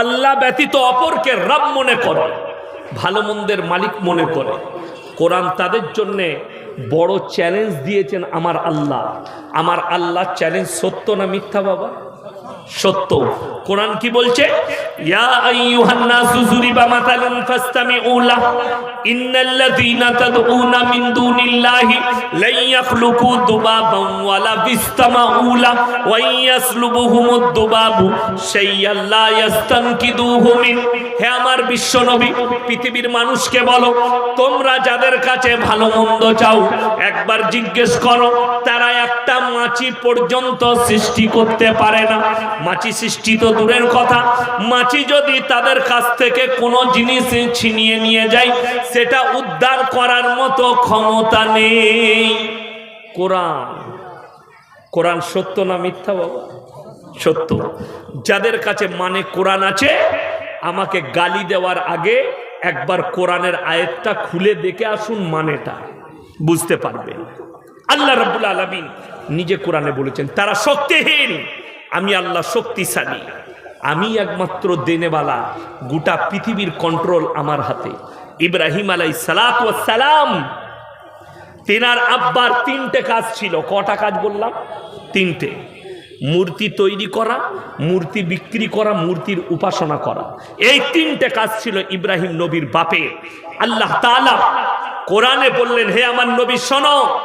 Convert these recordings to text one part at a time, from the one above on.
আল্লাহ ব্যতীত অপরকে রব মনে করে, ভালো মন্দের মালিক মনে করে। কোরআন তাদের জন্যে বড় চ্যালেঞ্জ দিয়েছেন আমার আল্লাহ। আমার আল্লাহ চ্যালেঞ্জ সত্য না মিথ্যা বাবা? সত্য। কোরআন কি বলছে? আমার বিশ্ব পৃথিবীর মানুষকে বলো, তোমরা যাদের কাছে ভালো মন্দ চাও, একবার জিজ্ঞেস করো, তারা একটা মাছি পর্যন্ত সৃষ্টি করতে পারে না। মাছি সৃষ্টি তো দূরের কথা। মাছি যদি তাদের কাছ থেকে কোনো জিনিস ছিনিয়ে নিয়ে যায়, সেটা উদ্ধার করার মতো ক্ষমতা নেই। কোরআন। কোরআন সত্য না মিথ্যা বাবা? সত্য। যাদের কাছে মানে কোরআন আছে, আমাকে গালি দেওয়ার আগে একবার কোরআনের আয়াতটা খুলে দেখে আসুন মানেটা। বুঝতে পারবেন। আল্লাহ রাব্বুল আলামিন নিজে কোরআনে বলেছেন, তারা শক্তিহীন। আমি আল্লাহ শক্তিশালী। আমি একমাত্র দেনেওয়ালা, গোটা পৃথিবীর কন্ট্রোল আমার হাতে। ইব্রাহিম আলাই সালাম, তেনার আব্বার তিনটে কাজ ছিল। কটা কাজ বললাম? তিনটে। মূর্তি তৈরি করা, মূর্তি বিক্রি করা, মূর্তির উপাসনা করা। এই তিনটে কাজ ছিল ইব্রাহিম নবীর বাপে আল্লাহ তাআলা কোরআনে বললেন, হে আমার নবী, শোনো।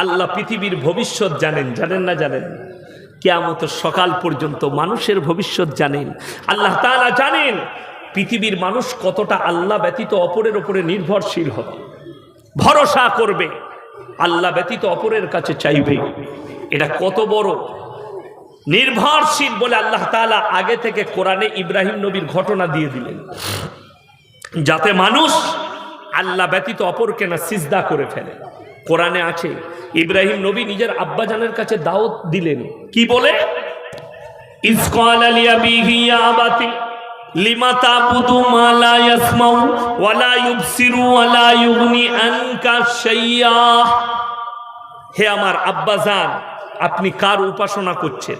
আল্লাহ পৃথিবীর ভবিষ্যৎ জানেন জানেন না জানেন? কেয়ামত সকাল পর্যন্ত মানুষের ভবিষ্যৎ জানেন। আল্লাহ তাআলা জানেন পৃথিবীর মানুষ কতটা আল্লাহ ব্যতীত অপরের ওপরে নির্ভরশীল হবে। ভরসা করবে, আল্লাহ ব্যতীত অপরের কাছে চাইবে। এটা কত বড় নির্ভরশীল বলে আল্লাহ তাআলা আগে থেকে কোরআনে ইব্রাহিম নবীর ঘটনা দিয়ে দিলেন। যাতে মানুষ আল্লাহ ব্যতীত অপরকে না সিজদা করে ফেলে। কোরআনে আছে, ইব্রাহিম নবী নিজের আব্বাজানের কাছে দাওয়াত দিলেন। কি বলে? আলিয়া হে আমার আব্বাজান আপনি কার উপাসনা করছেন?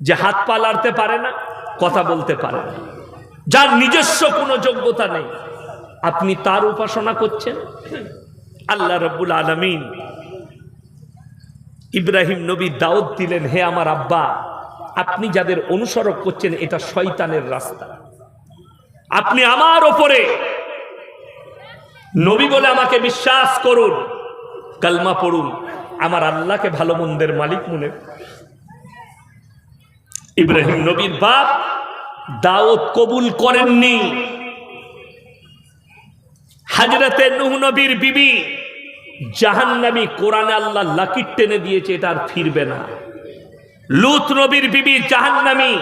যে হাত পা লাড়তে পারে না, কথা বলতে পারে না। যার নিজস্ব কোনো যোগ্যতা নেই, আপনি তার উপাসনা করছেন? আল্লাহ রব্বুল আলমিন ইব্রাহিম নবী দাউদ দিলেন, হে আমার আব্বা, আপনি যাদের অনুসরণ করছেন, এটা শয়তানের রাস্তা। আপনি আমার ওপরে নবী বলে আমাকে বিশ্বাস করুন, কালমা পড়ুন। আমার আল্লাহকে ভালো মন্দের মালিক মনে ইব্রাহিম নবীর বাপ দাওয়াত কবুল করেননি। হাজরতে নুহ নবীর বিবি জাহান্নামী কোরআনে আল্লাহ লাকির টেনে দিয়েছে, এটা আর ফিরবে না। লুত নবীর বিবি জাহান্নামী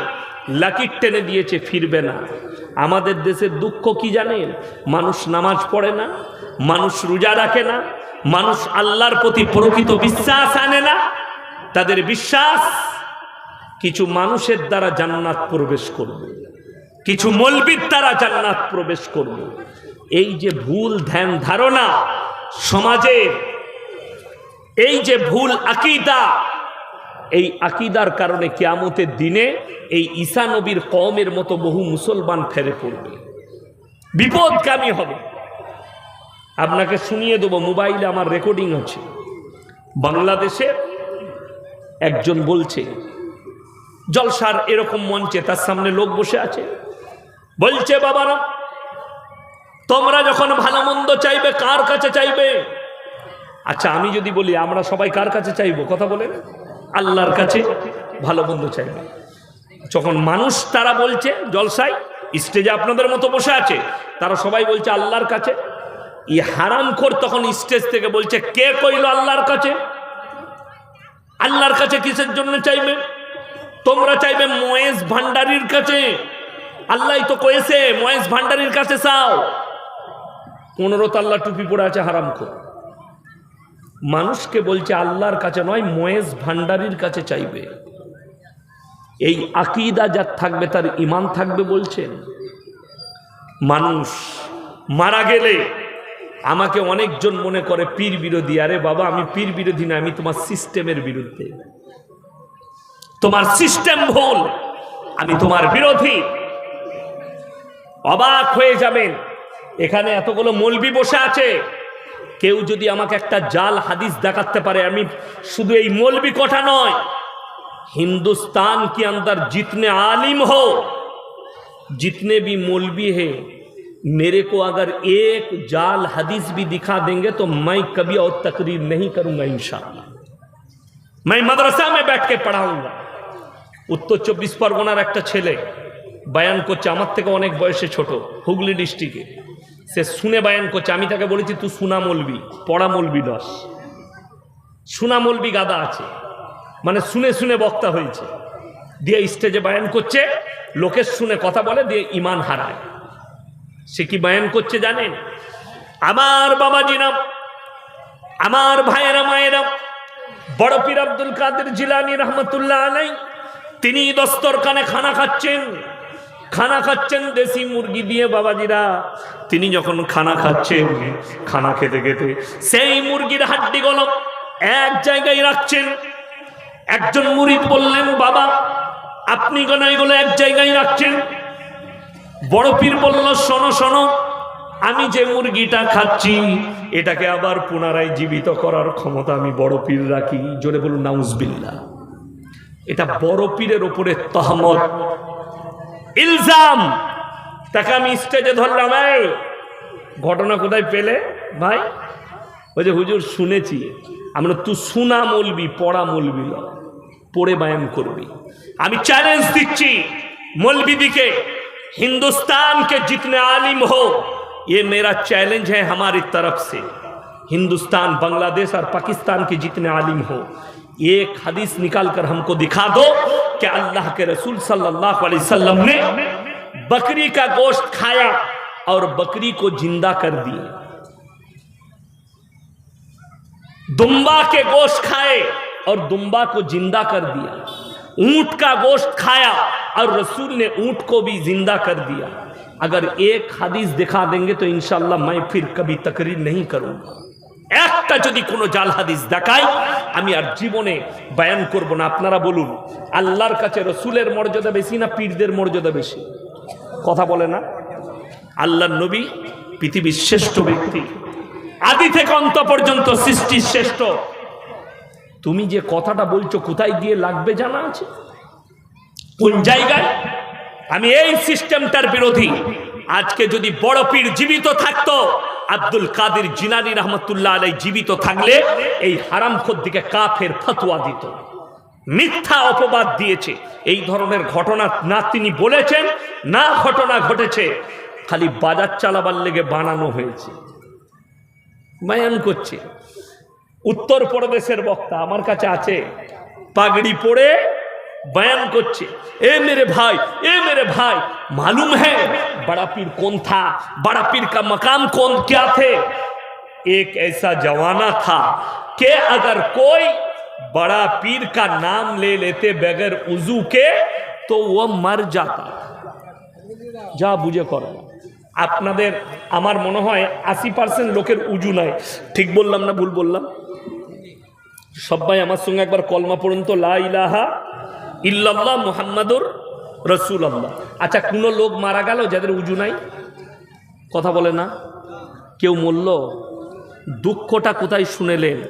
লাকির টেনে দিয়েছে, ফিরবে না। আমাদের দেশের দুঃখ কি জানেন? মানুষ নামাজ পড়ে না, মানুষ রোজা রাখে না, মানুষ আল্লাহর প্রতি প্রকৃত বিশ্বাস আনে না। তাদের বিশ্বাস, কিছু মানুষের দ্বারা জান্নাত প্রবেশ করবে, কিছু মলবির দ্বারা জান্নাত প্রবেশ করবে। এই যে ভুল ধ্যান ধারণা সমাজের, এই যে ভুল আকিদা, এই আকিদার কারণে কেয়ামতের দিনে এই ঈসা নবীর কমের মতো বহু মুসলমান ফেরে পড়বে। বিপদগামী হবে। আপনাকে শুনিয়ে দেবো, মোবাইলে আমার রেকর্ডিং আছে। বাংলাদেশে একজন বলছে, জলসার এরকম মঞ্চে তার সামনে লোক বসে আছে। বলছে, বাবারা তোমরা যখন ভালো মন্দ চাইবে, কার কাছে চাইবে? আচ্ছা আমি যদি বলি, আমরা সবাই কার কাছে চাইব? কথা বলেন আল্লাহর কাছে ভালো মন্দ চাইবে। যখন মানুষ তারা বলছে জলসাই স্টেজে আপনাদের মতো বসে আছে, তারা সবাই বলছে, আল্লাহর কাছে। ই হারাম কর তখন স্টেজ থেকে বলছে, কে কইল আল্লাহর কাছে? আল্লাহর কাছে কিসের জন্য চাইবে? তোমরা চাইবে ময়েস ভান্ডারির কাছে। আল্লাহ তো কয়েছে, ময়েস ভান্ডারির কাছে চাও। পনেরো তাল্লা টুপি পরে আছে হারাম কর মানুষকে বলছে আল্লাহর কাছে নয়, ময়েস ভান্ডারির কাছে চাইবে। এই আকিদা যার থাকবে, তার ইমান থাকবে বলছেন মানুষ মারা গেলে আমাকে অনেকজন মনে করে পীর বিরোধী। আরে বাবা, আমি পীর বিরোধী না, আমি তোমার সিস্টেমের বিরুদ্ধে। তোমার সিস্টেম ভুল, আমি তোমার বিরোধী। অবাক হয়ে যাবেন। এখানে এতগুলো মলবি বসে আছে কেউ যদি আমাকে একটা জাল হাদিস দেখাতে পারে আমি শুধু এই মলবি কথা নয় हिंदुस्तान के अंदर जितने आलिम हो जितने भी मौलवी हैं मेरे को अगर एक जाल हदीस भी दिखा देंगे तो मैं कभी और तकरीर नहीं करूंगा इंशाल्लाह मैं मदरसा में बैठ के पढ़ाऊंगा উত্তর চব্বিশ পরগনার একটা ছেলে বায়ান করছে আমার থেকে অনেক বয়সে ছোট হুগলি ডিস্ট্রিক্টে সে শুনে বায়ান করছে, আমি তাকে বলেছি, তুই সুনা মলবি, পড়া মলবি দশ সুনা মলবি গাদা আছে মানে শুনে শুনে বক্তা হয়েছে। দিয়ে স্টেজে বায়ান করছে লোকের শুনে কথা বলে, দিয়ে ইমান হারায়। সে কি বায়ান করছে জানেন? আমার বাবাজিরাম আমার ভাইয়েরা মায়েরা, বড় পীর আব্দুল কাদের জিলানি রহমতুল্লাহ আলাই তিনি দস্তরখানে খানা খাচ্ছেন। খানা খাচ্ছেন দেশি মুরগি দিয়ে বাবাজিরা। তিনি যখন খানা খাচ্ছেন, খানা খেতে খেতে সেই মুরগির হাড্ডিগুলো এক জায়গায় রাখছেন। একজন মুরিদ বললেন, বাবা, আপনি কেন এগুলো এক জায়গায় রাখছেন। বড় পীর বলল, শোনো শোনো, আমি যে মুরগিটা খাচ্ছি, এটাকে আবার পুনরায় জীবিত করার ক্ষমতা আমি বড় পীর রাখি। জোরে বলুন নাউজবিল্লা এটা বড় পীরের ওপরে তহমত। ইলজাম তাকে আমি স্টেজে ধরলাম এই ঘটনা কোথায় পেলে ভাই ওই যে হুজুর শুনেছি আমরা তুই শোনা মলবি পড়া মলবি নয় পড়ে বায়ান করবি আমি চ্যালেঞ্জ দিচ্ছি मौलवी दिखे हिंदुस्तान के जितने आलिम हो ये मेरा चैलेंज है हमारी तरफ से हिंदुस्तान बांग्लादेश और पाकिस्तान के जितने आलिम हो एक हदीस निकाल कर हमको दिखा दो कि अल्लाह के रसूल सल्लल्लाहु अलैहि वसल्लम ने बकरी का गोश्त खाया और बकरी को ज़िंदा कर दिए? दुम्बा के गोश्त खाए और दुम्बा को ज़िंदा कर दिया। ऊँट का गोश्त खाया और रसूल ने ऊँट को भी ज़िंदा कर दिया। अगर एक हदीस दिखा देंगे तो इंशाल्लाह मैं फिर कभी तकरीर नहीं करूँगा। একটা যদি কোনো জাল হাদিস দেখায়, আমি আর জীবনে বয়ান করব না। আপনারা বলুন, আল্লাহর কাছে রসুলের মর্যাদা বেশি না পীরদের মর্যাদা বেশি? কথা বলে না? আল্লাহর নবী পৃথিবীর শ্রেষ্ঠ ব্যক্তি। আদি থেকে অন্ত পর্যন্ত সৃষ্টির শ্রেষ্ঠ। তুমি যে কথাটা বলছো, কোথায় গিয়ে লাগবে জানা আছে? কোন জায়গায়? আমি এই সিস্টেমটার বিরোধী। আজকে যদি বড় পীর জীবিত থাকতো, আব্দুল কাদের জিনানি রহমতুল্লাহ আলাই জীবিত থাকলে এই হারাম দিকে কাফের ফতুয়া দিত। মিথ্যা অপবাদ দিয়েছে। এই ধরনের ঘটনা না তিনি বলেছেন, না ঘটনা ঘটেছে, খালি বাজার চালাবার লেগে বানানো হয়েছে। বায়ান করছে। উত্তর প্রদেশের বক্তা আমার কাছে আছে, পাগড়ি পরে बयान করছে ए मेरे भाई ए मेरे भाई मालूम है बड़ा पीर कौन था बड़ा पीर का मकाम कौन क्या थे एक ऐसा जमाना था कि अगर कोई बड़ा पीर का नाम ले लेते बगैर उजू के तो वह मर जाता যা বুঝে করো আপনাদের আমার মনে হয় আশি পার্সেন্ট লোকের উজু নাই ঠিক বললাম না ভুল বললাম সবাই আমার সঙ্গে একবার কলমা পড়ুন তো লা ইলাহা ইল্লাল্লাহ মুহাম্মাদুর রসুল আল্লাহ আচ্ছা কোনো লোক মারা গেল যাদের উজু নাই? কথা বলে না। কেউ মরল, দুঃখটা কোথায় শুনেলেন?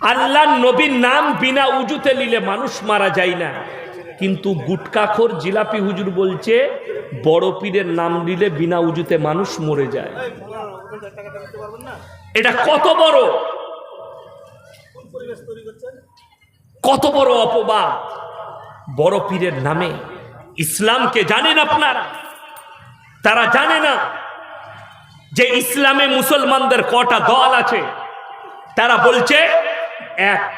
আল্লাহ নবীর নাম বিনা উজুতে নিলে মানুষ মারা যায় না। কিন্তু গুটকাখোর জিলাপি হুজুর বলছে, বড় পীরের নাম নিলে বিনা উজুতে মানুষ মরে যায়। এটা কত বড়? কত বড় অপবাদ? বড় পীরের নামে। ইসলামকে জানেন আপনারা? তারা জানে না যে ইসলামে মুসলমানদের কটা দল আছে। তারা বলছে, এক,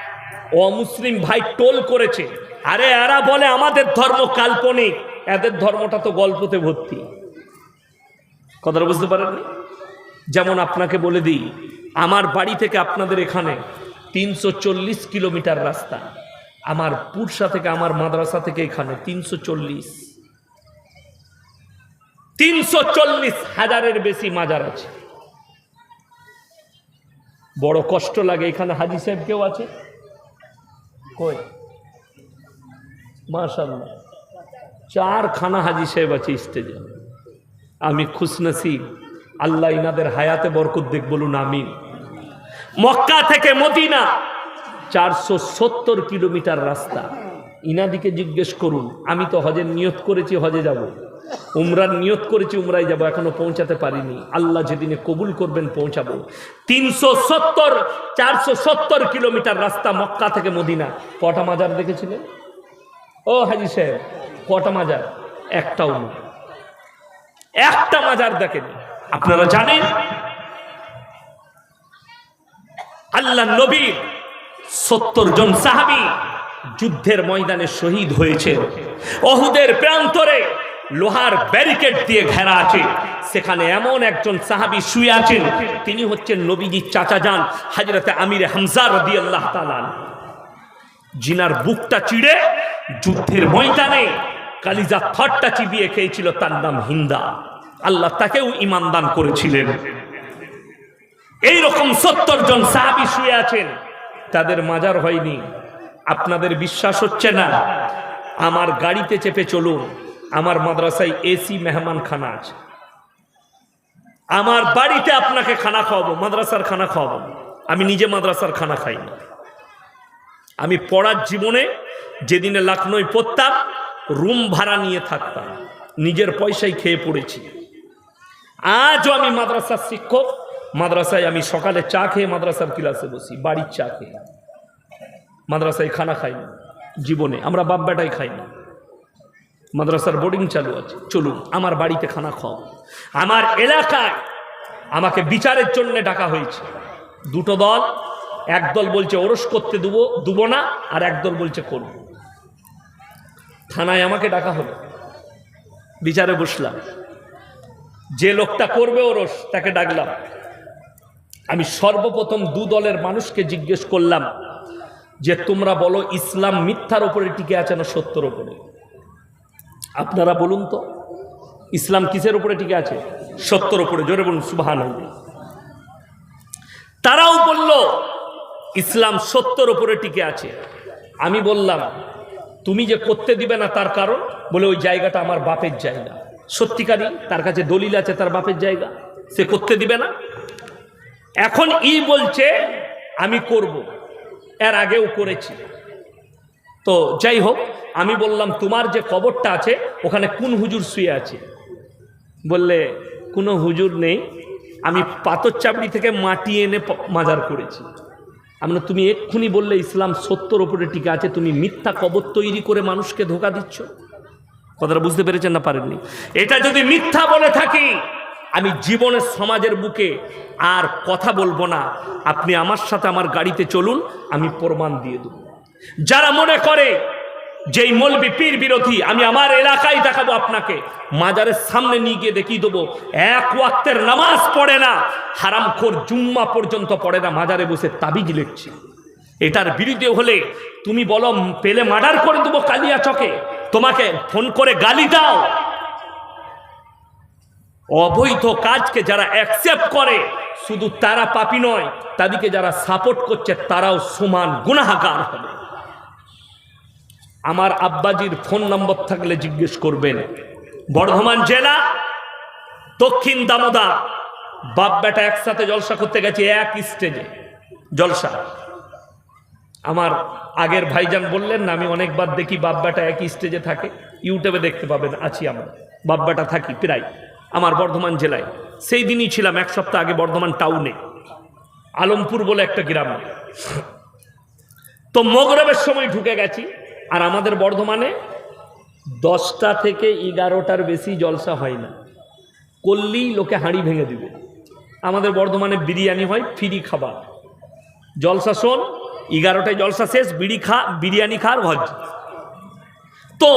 অমুসলিম ভাই টোল করেছে। আরে এরা বলে আমাদের ধর্ম কাল্পনিক। এদের ধর্মটা তো গল্পতে ভর্তি। কথাটা বুঝতে পারেননি? যেমন আপনাকে বলে দিই, আমার বাড়ি থেকে আপনাদের এখানে তিনশো চল্লিশ কিলোমিটার রাস্তা। আমার পুরসা থেকে আমার মাদ্রাসা থেকে এখানে তিনশো চল্লিশ। তিনশো চল্লিশ হাজারের বেশি মাজার আছে। বড় কষ্ট লাগে, এখানে হাজি সাহেব কেউ আছে? কই? মাশাল্লাহ চারখানা হাজি সাহেব আছে স্টেজে আমি খুশনসিব আল্লাহ ইনাদের হায়াতে বরকত দেখ বলুন আমি মক্কা থেকে মদিনা চারশো সত্তর কিলোমিটার রাস্তা। ইনাদিকে জিজ্ঞেস করুন, আমি তো হজের নিয়ত করেছি, হজে যাব। উমরার নিয়ত করেছি, উমরায় যাব, এখনও পৌঁছাতে পারিনি। আল্লাহ যেদিনে কবুল করবেন, পৌঁছাবো। তিনশো সত্তর, চারশো সত্তর কিলোমিটার রাস্তা মক্কা থেকে মদিনা। কটা মাজার দেখেছিলেন? ও হাজি সাহেব, কটা মাজার? একটাও না। একটা মাজার দেখেনি। আপনারা জানেন? আল্লাহ নবী সত্তর জন সাহাবি যুদ্ধের ময়দানে শহীদ হয়েছে। অহুদের প্রান্তরে লোহার ব্যারিকেড দিয়ে ঘেরা আছে। সেখানে এমন একজন সাহাবি শুয়ে আছেন, তিনি হচ্ছেন নবীজি চাচা যান, হাজরতে আমির হামজা রদি আল্লাহ তালান জিনার বুকটা চিড়ে যুদ্ধের ময়দানে কালিজা থটটা চিবিয়ে খেয়েছিল, তার নাম হিন্দা। আল্লাহ তাকেও ইমান দান করেছিলেন। এই রকম সত্তর জন সাহাবি শুয়ে আছেন। তাদের মাজার হয়নি। আপনাদের বিশ্বাস হচ্ছে না। আমার গাড়িতে চেপে চলুন। আমার মাদ্রাসায় এসি মেহমান খানা আছে। আমার বাড়িতে আপনাকে খানা খাওয়াবো, মাদ্রাসার খানা খাওয়াবো। আমি নিজে মাদ্রাসার খানা খাই না। আমি পড়ার জীবনে যেদিনে লাখনৌয় পড়তাম, রুম ভাড়া নিয়ে থাকতাম। নিজের পয়সায় খেয়ে পড়েছি। আজও আমি মাদ্রাসার শিক্ষক। মাদ্রাসায় আমি সকালে চা খেয়ে মাদ্রাসার ক্লাসে বসি, বাড়ির চা খেয়ে। মাদ্রাসায় খানা খাই না, জীবনে। আমরা বাপ বেটাই খাই না। মাদ্রাসার বোর্ডিং চালু আছে। চলুন, আমার বাড়িতে খানা খাও। আমার এলাকায় আমাকে বিচারের জন্য ডাকা হয়েছে। দুটো দল একদল বলছে ওরস করতে দেবো দেবো না, আর একদল বলছে করব। থানায় আমাকে ডাকা হলো। বিচারে বসলাম। যে লোকটা করবে ওরস, তাকে ডাকলাম। আমি সর্বপ্রথম দু দলের মানুষকে জিজ্ঞেস করলাম যে তোমরা বলো ইসলাম মিথ্যার ওপরে টিকে আছে না সত্যর ওপরে? আপনারা বলুন তো, ইসলাম কিসের ওপরে টিকে আছে? সত্যর ওপরে, জোরে বলুন সুবাহান তারাও বলল, ইসলাম সত্যর ওপরে টিকে আছে। আমি বললাম, তুমি যে করতে দিবে না তার কারণ? বলে ওই জায়গাটা আমার বাপের জায়গা। সত্যিকারই, তার কাছে দলিল আছে তার বাপের জায়গা। সে করতে দিবে না? এখন ই বলছে, আমি করব। এর আগেও করেছি। তো যাই হোক, আমি বললাম, তোমার যে কবরটা আছে, ওখানে কোন হুজুর শুয়ে আছে? বললে, কোনো হুজুর নেই। আমি পাথর চাপড়ি থেকে মাটি এনে মাজার করেছি। আমরা তুমি এক্ষুনি বললে ইসলাম সত্যর ওপরে টিকে আছে, তুমি মিথ্যা কবর তৈরি করে মানুষকে ধোকা দিচ্ছ? কথাটা বুঝতে পেরেছেন না পারেননি? এটা যদি মিথ্যা বলে থাকি আমি জীবনের সমাজের বুকে আর কথা বলব না। আপনি আমার সাথে আমার গাড়িতে চলুন, আমি প্রমাণ দিয়ে দেবো। যারা মনে করে যেই মলবি পীর বিরোধী, আমি আমার এলাকায় দেখাবো আপনাকে। মাজারের সামনে নিয়ে গিয়ে দেখিয়ে দেবো, এক ওয়াক্তের নামাজ পড়ে না, হারামখোর জুম্মা পর্যন্ত পড়ে না, মাজারে বসে তাবিজ লিখছে। এটার বিরুদ্ধে হলে তুমি বলো, পেলে মার্ডার করে দেবো কালিয়া চকে তোমাকে ফোন করে গালি দাও। অবৈধ কাজকে যারা অ্যাকসেপ্ট করে, শুধু তারা পাপি নয়, তাদেরকে যারা সাপোর্ট করছে, তারাও সমান গুণাহাকার হবে। আমার আব্বাজির ফোন নম্বর থাকলে জিজ্ঞেস করবেন, বর্ধমান জেলা, দক্ষিণ দামোদা বাপ বেটা একসাথে জলসা করতে গেছে এক স্টেজে জলসা। আমার আগের ভাইজান বললেন না আমি অনেকবার দেখি বাপ বেটা একই স্টেজে থাকে, ইউটিউবে দেখতে পাবেন, আছি আমরা, বাপ বেটা থাকি, প্রায়। আমার বর্ধমান জেলায়। সেই দিনই ছিলাম এক সপ্তাহ আগে বর্ধমান টাউনে। আলমপুর বলে একটা গ্রামে। তো মগরবের সময় ঢুকে গেছি, আর আমাদের বর্ধমানে দশটা থেকে এগারোটার বেশি জলসা হয় না। করলেই লোকে হাঁড়ি ভেঙে দিবে। আমাদের বর্ধমানে বিরিয়ানি হয়, ফ্রি খাবার। জলসা শোন, এগারোটায় জলসা শেষ, বিড়ি খা, বিরিয়ানি খার ভজ তো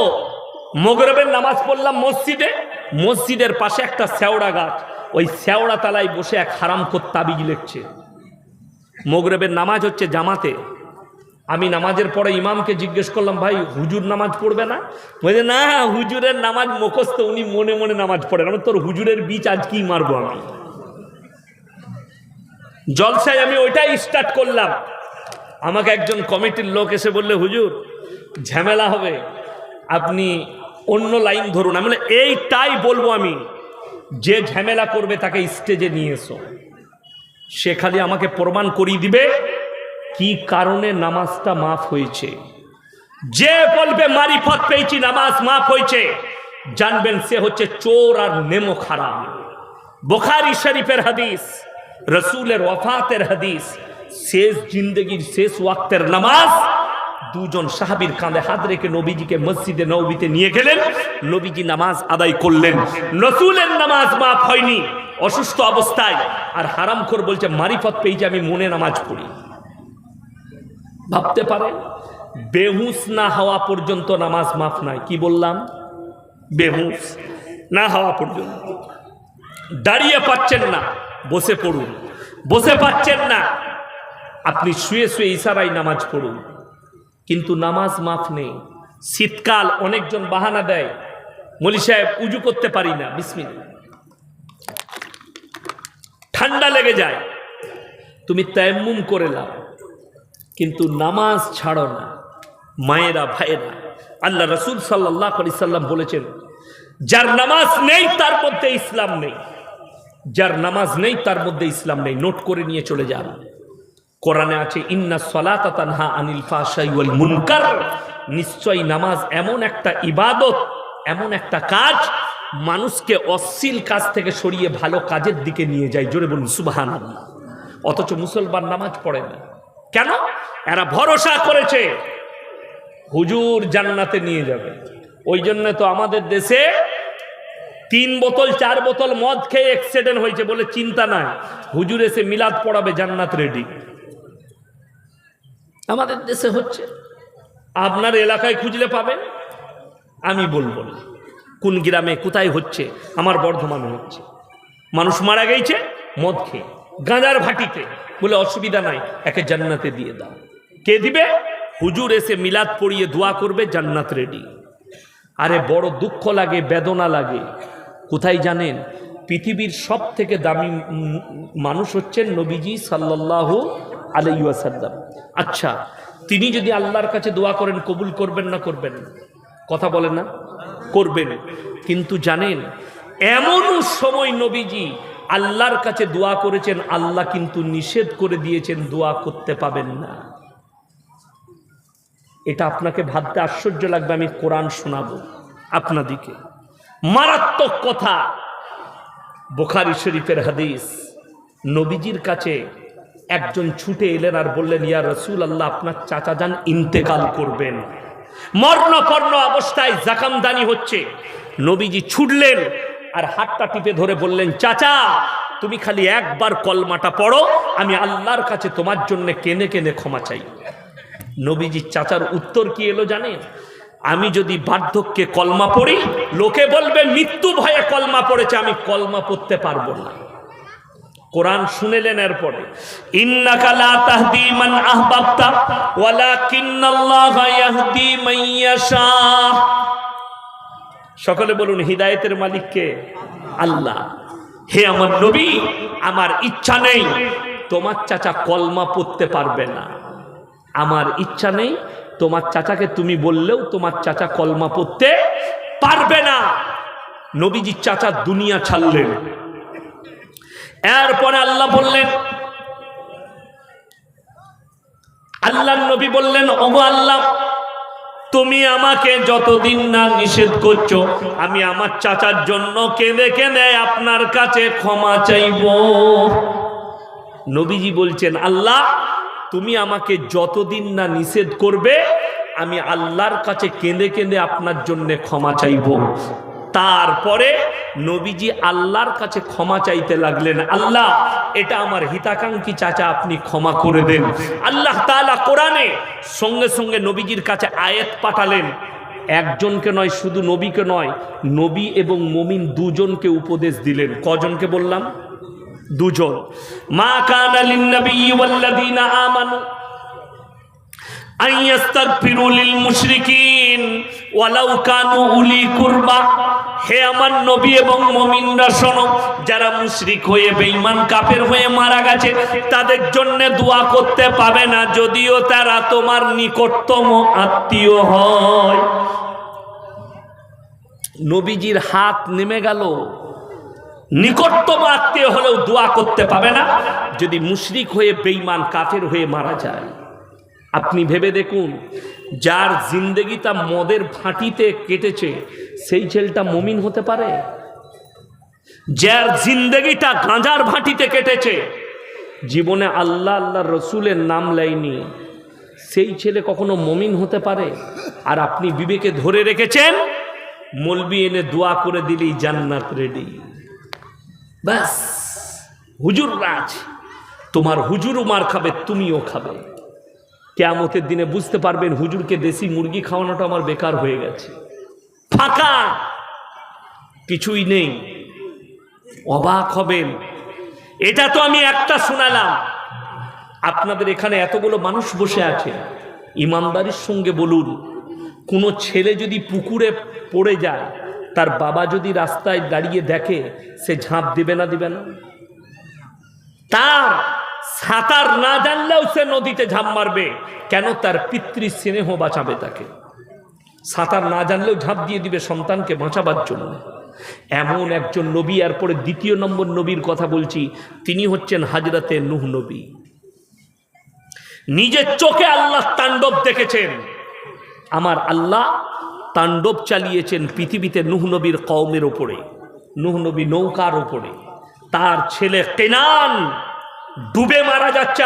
মগরবের নামাজ পড়লাম মসজিদে মসজিদের পাশে একটা শ্যাওড়া গাছ। ওই শ্যাওড়া তালায় বসে এক হারাম তাবিজ লিখছে। মোগরবের নামাজ হচ্ছে জামাতে। আমি নামাজের পরে ইমামকে জিজ্ঞেস করলাম, ভাই, হুজুর নামাজ পড়বে না? বলছে, না, হুজুরের নামাজ মুখস্থ, উনি মনে মনে নামাজ পড়ে কারণ তোর হুজুরের বীজ আজ কি মারবো আমি? জলসায় আমি ওইটাই স্টার্ট করলাম। আমাকে একজন কমিটির লোক এসে বললে, হুজুর, ঝামেলা হবে। আপনি অন্য লাইন ধরুন। আমি বলে, এইটাই বলব আমি। যে ঝামেলা করবে তাকে স্টেজে নিয়ে এসো। সে খালি আমাকে প্রমাণ করিয়ে দিবে কি কারণে নামাজটা মাফ হয়েছে। যে বলবে মারিফত পেয়েছি নামাজ মাফ হয়েছে জানবেন সে হচ্ছে চোর আর নেমো খারাপ। বোখারি শরীফের হাদিস রসুলের ওয়াফাতের হাদিস শেষ জিন্দগির শেষ ওয়াক্তের নামাজ দুজন সাহাবীর কাঁধে হাত রেখে নবীজিকে মসজিদে নবীতে নিয়ে গেলেন। নবীজি নামাজ আদায় করলেন। নসুলের নামাজ মাফ হয়নি, অসুস্থ অবস্থায়। আর হারামখোর বলছে, মারিফত পেয়েছে আমি মনে নামাজ পড়ি। ভাবতে পারেন বেহুস না হওয়া পর্যন্ত নামাজ মাফ নাই। কি বললাম? বেহুস না হওয়া পর্যন্ত। দাঁড়িয়ে পাচ্ছেন না, বসে পড়ুন। বসে পাচ্ছেন না, আপনি শুয়ে শুয়ে ইশারায় নামাজ পড়ুন। কিন্তু নামাজ মাফ নেই। শীতকাল অনেকজন বাহানা দেয়। মলি সাহেব, উজু করতে পারি না। বিসমিল ঠান্ডা লেগে যায়। তুমি তায়াম্মুম করে লাও। কিন্তু নামাজ ছাড়ো না। মায়েরা, ভাইয়েরা, আল্লাহ রসুল সাল্লাহ আলি সাল্লাম বলেছেন, যার নামাজ নেই, তার মধ্যে ইসলাম নেই। যার নামাজ নেই, তার মধ্যে ইসলাম নেই। নোট করে নিয়ে চলে যান। কোরআনে আছে, ইন্না সলাতা তানহা আনিল ফাশাই ওয়াল মুনকার। নিশ্চয়ই নামাজ এমন একটা ইবাদত, এমন একটা কাজ, মানুষকে অশ্লীল কাজ থেকে সরিয়ে ভালো কাজের দিকে নিয়ে যায়। জোরে বলুন সুবাহান অথচ মুসলমান নামাজ পড়ে না। কেন? এরা ভরসা করেছে, হুজুর জান্নাতে নিয়ে যাবে। ওই জন্য তো আমাদের দেশে তিন বোতল, চার বোতল মদ খেয়ে অ্যাক্সিডেন্ট হয়েছে বলে চিন্তা নাই। হুজুর এসে মিলাদ পড়াবে, জান্নাত রেডি আমাদের দেশে হচ্ছে। আপনার এলাকায় খুঁজলে পাবেন? আমি বলব না। কোন গ্রামে কোথায় হচ্ছে? আমার বর্ধমানে হচ্ছে। মানুষ মারা গেছে, মদ খেয়ে। গাঁজার ভাটিতে। বলে অসুবিধা নাই, একে জান্নাতে দিয়ে দাও। কে দিবে? হুজুর এসে মিলাদ পড়িয়ে দোয়া করবে, জান্নাত রেডি আরে বড় দুঃখ লাগে, বেদনা লাগে। কোথায় জানেন? পৃথিবীর সব থেকে দামি মানুষ হচ্ছেন নবীজি সাল্লাহ আলাইসাল্লাম আচ্ছা তিনি যদি আল্লাহর কাছে দোয়া করেন, কবুল করবেন না করবেন? কথা বলেন না। করবেন। কিন্তু জানেন, এমন সময় নবীজি আল্লাহর কাছে দোয়া করেছেন, আল্লাহ কিন্তু নিষেধ করে দিয়েছেন, দোয়া করতে পাবেন না। এটা আপনাকে ভাবতে আশ্চর্য লাগবে, আমি কোরআন শোনাবো আপনাদিকে। মারাত্মক কথা। বোখারি শরীফের হাদিস, নবীজির কাছে একজন ছুটে এলেন আর বললেন, ইয়া রসুল আল্লাহ আপনার চাচা যান ইন্তেকাল করবেন। মর্ণপর্ণ অবস্থায় জাকামদানি হচ্ছে। নবীজি ছুটলেন আর হাতটা টিপে ধরে বললেন, চাচা, তুমি খালি একবার কলমাটা পড়ো, আমি আল্লাহর কাছে তোমার জন্য কেনে কেনে ক্ষমা চাই। নবীজি চাচার উত্তর কি এলো জানেন আমি যদি বার্ধক্যে কলমা পড়ি, লোকে বলবে, মৃত্যু ভয়ে কলমা পড়েছে, আমি কলমা পড়তে পারব না। কোরআন শুনেলেন এরপরে সকলে বলুন, হিদায়েতের মালিককে আল্লাহ। হে আমার নবী, আমার ইচ্ছা নেই, তোমার চাচা কলমা পড়তে পারবে না। আমার ইচ্ছা নেই, তোমার চাচাকে তুমি বললেও তোমার চাচা কলমা পড়তে পারবে না। নবীজি চাচা দুনিয়া ছাড়লেন। এরপরে আল্লাহ বললেন আল্লাহ নবী বললেন, ওগো আল্লাহ, তুমি আমাকে যতদিন না নিষেধ করছ, আমি আমার চাচার জন্য কেঁদে কেঁদে আপনার কাছে ক্ষমা চাইব। নবীজি বলছেন, আল্লাহ, তুমি আমাকে যতদিন না নিষেধ করবে, আমি আল্লাহর কাছে কেঁদে কেঁদে আপনার জন্য ক্ষমা চাইব। তারপরে নবীজি আল্লাহর কাছে ক্ষমা চাইতে লাগলেন, আল্লাহ, এটা আমার হিতাকাঙ্ক্ষী চাচা, আপনি ক্ষমা করে দেন। আল্লাহ তাআলা কোরআনে সঙ্গে সঙ্গে নবীজির কাছে আয়াত পাঠালেন, একজনকে নয়, শুধু নবীকে নয়, নবী এবং মমিন দুজনকে উপদেশ দিলেন। কজনকে বললাম? দুজন। মা কানা লিন্নবী ওয়াল্লাযীনা আমানু আন ইস্তাগফিরু লিল মুশরিকিন ওয়ালাউ কানু উলি কুরবা। হে আমার নবী এবং মুমিনরা শোনো, যারা মুশরিক হয়ে, বেঈমান, কাফের হয়ে মারা গেছে, তাদের জন্য দোয়া করতে পাবে না, যদিও তারা তোমার নিকটতম আত্মীয় হয়। নবীজির হাত নেমে গেল। নিকটতম আত্মীয় হলেও দোয়া করতে পাবে না, যদি মুশরিক হয়ে, বেঈমান, কাফের হয়ে মারা যায়। আপনি ভেবে দেখুন, যার জিন্দেগিটা মদের ফাঁটিতে কেটেছে সেই ছেলেটা মমিন হতে পারে? যার জিন্দেগিটা গাঁজার ভাটিতে কেটেছে। জীবনে আল্লাহ আল্লাহ রসুলের নাম লাইনি সেই ছেলে কখনো মমিন হতে পারে? আর আপনি বিবেকে ধরে রেখেছেন, মলবি এনে দোয়া করে দিলেই জান্নাত রেডি ব্যাস, হুজুর রাজ, তোমার হুজুরও মার খাবে, তুমিও খাবে। কেয়ামতের দিনে বুঝতে পারবেন হুজুরকে দেশি মুরগি খাওয়ানোটা আমার বেকার হয়ে গেছে। ফাঁকা। কিছুই নেই। অবাক হবেন। এটা তো আমি একটা শোনালাম। আপনাদের এখানে এতগুলো মানুষ বসে আছে। ইমানদারির সঙ্গে বলুন, কোনো ছেলে যদি পুকুরে পড়ে যায়, তার বাবা যদি রাস্তায় দাঁড়িয়ে দেখে, সে ঝাঁপ দিবে না দিবে না? তার সাঁতার না জানলেও সে নদীতে ঝাঁপ মারবে। কেন? তার পিতৃ স্নেহ বাঁচাবে তাকে। সাঁতার না জানলেও ঝাঁপ দিয়ে দিবে সন্তানকে বাঁচাবার জন্য। এমন একজন নবী, আর পরে দ্বিতীয় নম্বর নবীর কথা বলছি, তিনি হচ্ছেন হাজরাতে নুহ নবী। নিজের চোখে আল্লাহ তাণ্ডব দেখেছেন। আমার আল্লাহ তাণ্ডব চালিয়েছেন পৃথিবীতে নুহ নবীর কওমের ওপরে, নুহ নবী নৌকার ওপরে। তার ছেলে কেনান ডুবে মারা যাচ্ছে